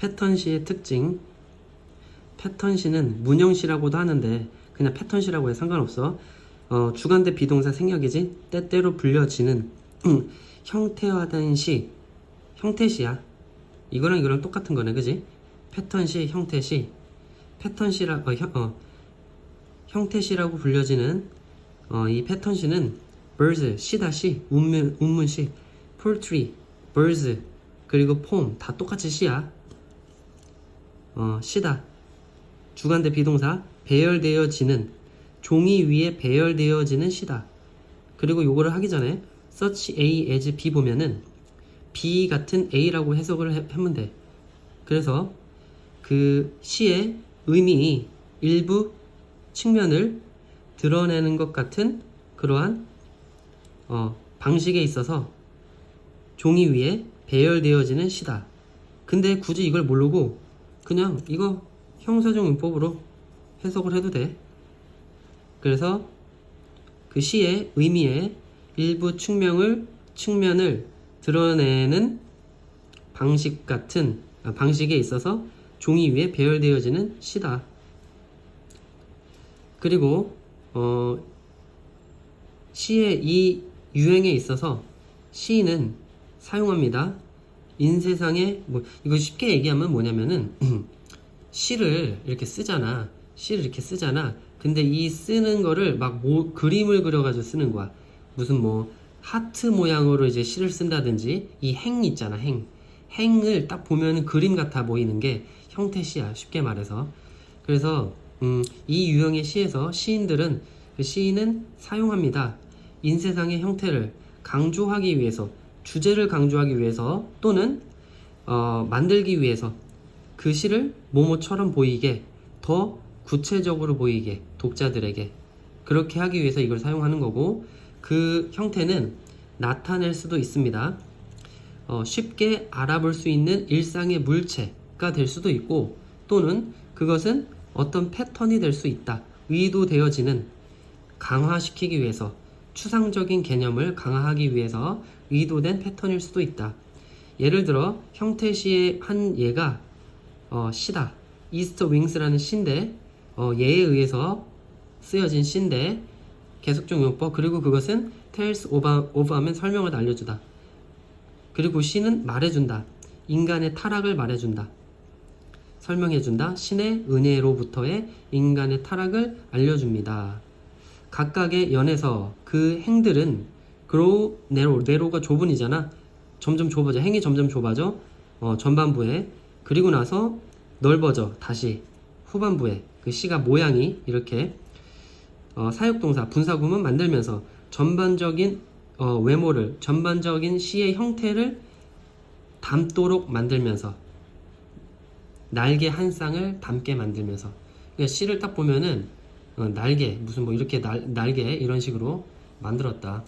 패턴시의 특징. 패턴시는 문형시라고도 하는데 그냥 패턴시라고 해 상관없어. 어, 주관대 비동사 생략이지 때때로 불려지는 형태화된 시 형태시야. 이거랑 이거랑 똑같은 거네, 그지? 패턴시, 형태시. 패턴시라 어, 형, 어, 형태시라고 불려지는 어, 이 패턴시는 birds 시다 시 운문 운문시 poultry birds 그리고 poem 다 똑같이 시야. 어, 시다. 주관대 비동사 배열되어지는 종이 위에 배열되어지는 시다. 그리고 요거를 하기 전에 such A as B 보면은 B 같은 A라고 해석을 해- 하면 돼. 그래서 그 시의 의미 일부 측면을 드러내는 것 같은 그러한 어, 방식에 있어서 종이 위에 배열되어지는 시다. 근데 굳이 이걸 모르고 그냥 이거 형사적 문법으로 해석을 해도 돼. 그래서 그 시의 의미의 일부 측면을 측면을 드러내는 방식 같은 아, 방식에 있어서 종이 위에 배열되어지는 시다. 그리고 어, 시의 이 유행에 있어서 시인은 사용합니다. 인세상에 뭐 이거 쉽게 얘기하면 뭐냐면은 시를 이렇게 쓰잖아. 시를 이렇게 쓰잖아. 근데 이 쓰는 거를 막 모, 그림을 그려가지고 쓰는 거야. 무슨 뭐 하트 모양으로 이제 시를 쓴다든지 이 행 있잖아 행 행을 딱 보면 그림 같아 보이는 게 형태시야 쉽게 말해서 그래서 음, 이 유형의 시에서 시인들은 그 시인은 사용합니다 인세상의 형태를 강조하기 위해서 주제를 강조하기 위해서 또는 어, 만들기 위해서 그 시를 모모처럼 보이게 더 구체적으로 보이게 독자들에게 그렇게 하기 위해서 이걸 사용하는 거고 그 형태는 나타낼 수도 있습니다. 어, 쉽게 알아볼 수 있는 일상의 물체가 될 수도 있고 또는 그것은 어떤 패턴이 될 수 있다. 의도되어지는 강화시키기 위해서 추상적인 개념을 강화하기 위해서 의도된 패턴일 수도 있다. 예를 들어 형태시의 한 예가 어, 시다. 이스터 윙스라는 시인데 어, 예에 의해서 쓰여진 시인데 계속적 용법 그리고 그것은 tells over, over 하면 설명을 알려주다. 그리고 시는 말해준다. 인간의 타락을 말해준다. 설명해준다. 신의 은혜로부터의 인간의 타락을 알려줍니다. 각각의 연에서 그 행들은 grow, narrow, narrow가 좁은이잖아. 점점 좁아져. 행이 점점 좁아져. 어, 전반부에. 그리고 나서 넓어져. 다시 후반부에. 그 시가 모양이 이렇게 어, 사역동사 분사구문 만들면서 전반적인 어, 외모를 전반적인 시의 형태를 담도록 만들면서 날개 한 쌍을 담게 만들면서 그러니까 시를 딱 보면은 어, 날개 무슨 뭐 이렇게 날, 날개 이런 식으로 만들었다.